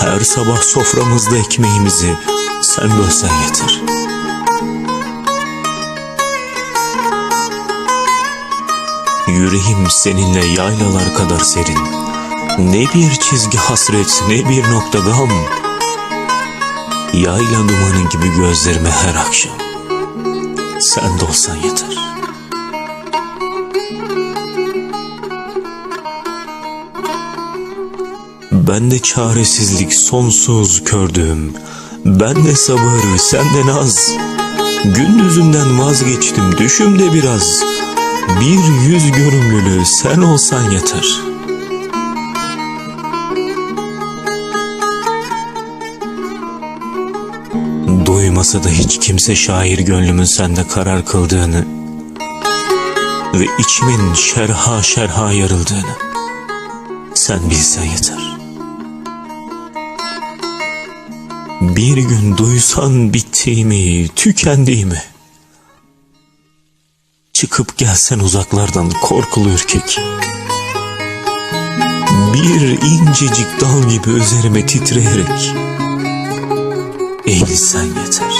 Her sabah soframızda ekmeğimizi sen bölsen yeter. Yüreğim seninle yaylalar kadar serin. Ne bir çizgi hasret ne bir nokta gam. Yayla dumanı gibi gözlerime her akşam. Sen de olsan yeter. Ben de çaresizlik sonsuz kördüm. Ben de sabır, sen de naz. Gündüzümden vazgeçtim, düşümde biraz. Bir yüz görümlülü sen olsan yeter. Duymasa da hiç kimse şair gönlümün sende karar kıldığını ve içimin şerha şerha yarıldığını sen bilsen yeter. Bir gün duysan bittiğimi, tükendiğimi. Çıkıp gelsen uzaklardan korkulu ürkek. Bir incecik dal gibi üzerime titreyerek. Eğilsen yeter.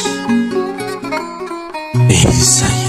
Eğilsen